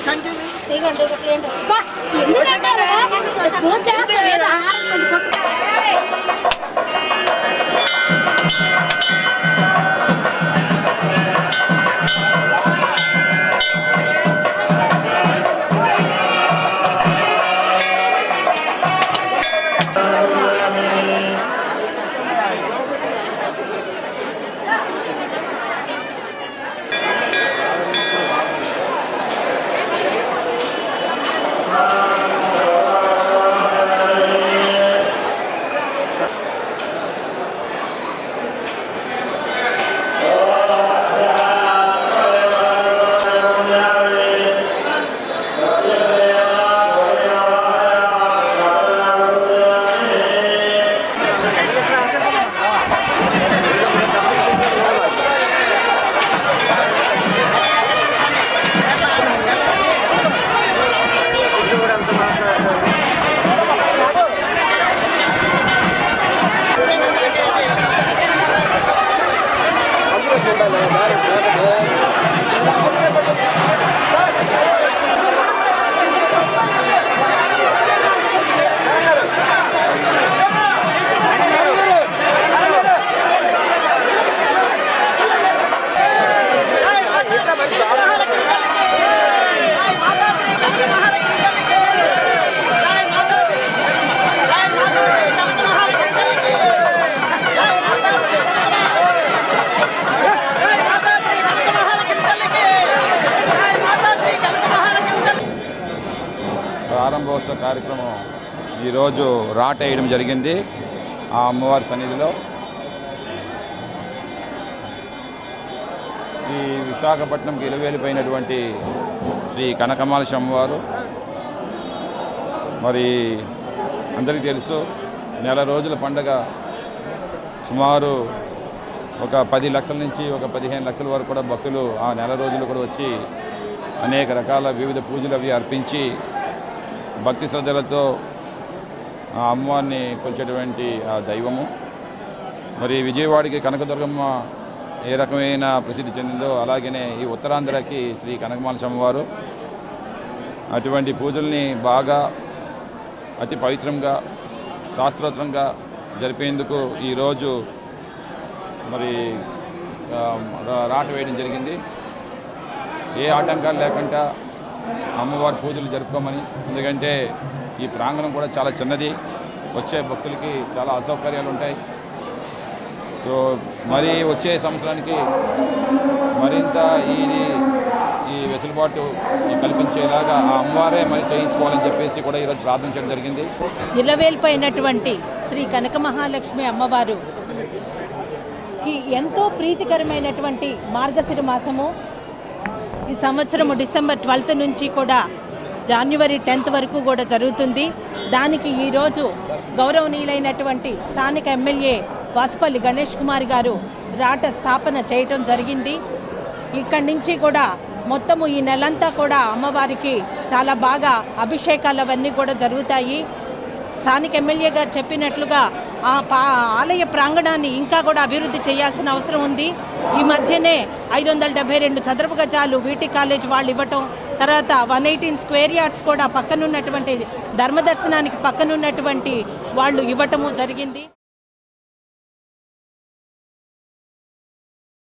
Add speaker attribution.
Speaker 1: ఇదిగోండి ఇది ప్లేట్. అబ్బా, ఎందుకంటే ఫోన్ చేస్తాను ఏదో ఆహారం కొంచెం పట్టుకో.
Speaker 2: ప్రారంభోత్సవ కార్యక్రమం ఈరోజు రాట వేయడం జరిగింది. ఆ అమ్మవారి సన్నిధిలో ఈ విశాఖపట్నంకి ఇలవేలిపోయినటువంటి శ్రీ కనకమాల అమ్మవారు. మరి అందరికీ తెలుసు నెల రోజుల పండగ సుమారు ఒక పది లక్షల నుంచి ఒక పదిహేను లక్షల వరకు కూడా భక్తులు ఆ నెల రోజులు కూడా వచ్చి అనేక రకాల వివిధ పూజలు అవి అర్పించి భక్తి శ్రద్ధలతో ఆ అమ్మవారిని కొలిచేటువంటి ఆ దైవము. మరి విజయవాడకి కనకదుర్గమ్మ ఏ రకమైన ప్రసిద్ధి చెందిందో అలాగనే ఈ ఉత్తరాంధ్రకి శ్రీ కనకమాల స్వామివారు అటువంటి పూజల్ని బాగా అతి పవిత్రంగా శాస్త్రోత్తరంగా జరిపేందుకు ఈరోజు మరి రా- రాట వేయడం జరిగింది. ఏ ఆటంకాలు లేకుండా అమ్మవారి పూజలు జరుపుకోమని. ఎందుకంటే ఈ ప్రాంగణం కూడా చాలా చిన్నది. వచ్చే భక్తులకి చాలా అసౌకర్యాలు ఉంటాయి. సో మరి వచ్చే సంవత్సరానికి మరింత ఇది ఈ వెసులుబాటు కల్పించేలాగా ఆ అమ్మవారే మరి చేయించుకోవాలని చెప్పేసి కూడా ఈరోజు ప్రార్థించడం జరిగింది.
Speaker 3: ఇలవేల్పోయినటువంటి శ్రీ కనక మహాలక్ష్మి అమ్మవారు ఎంతో ప్రీతికరమైనటువంటి మార్గశిర మాసము ఈ సంవత్సరము డిసెంబర్ ట్వెల్త్ నుంచి కూడా జనవరి టెన్త్ వరకు కూడా జరుగుతుంది. దానికి ఈరోజు గౌరవనీయులైనటువంటి స్థానిక ఎమ్మెల్యే వాసుపల్లి గణేష్ కుమార్ గారు రాట స్థాపన చేయటం జరిగింది. ఇక్కడి నుంచి కూడా మొత్తము ఈ నెలంతా కూడా అమ్మవారికి చాలా బాగా అభిషేకాలు అవన్నీ కూడా జరుగుతాయి. స్థానిక ఎమ్మెల్యే గారు చెప్పినట్లుగా ఆ పా ఆలయ ప్రాంగణాన్ని ఇంకా కూడా అభివృద్ధి చేయాల్సిన అవసరం ఉంది. ఈ మధ్యనే ఐదు వందల డెబ్బై రెండు చదరపు గజాలు వీటి కాలేజ్ వాళ్ళు ఇవ్వటం తర్వాత వన్ ఎయిటీన్ స్క్వేర్ యార్డ్స్ కూడా పక్కనున్నటువంటి ధర్మదర్శనానికి పక్కనున్నటువంటి వాళ్ళు ఇవ్వటము జరిగింది.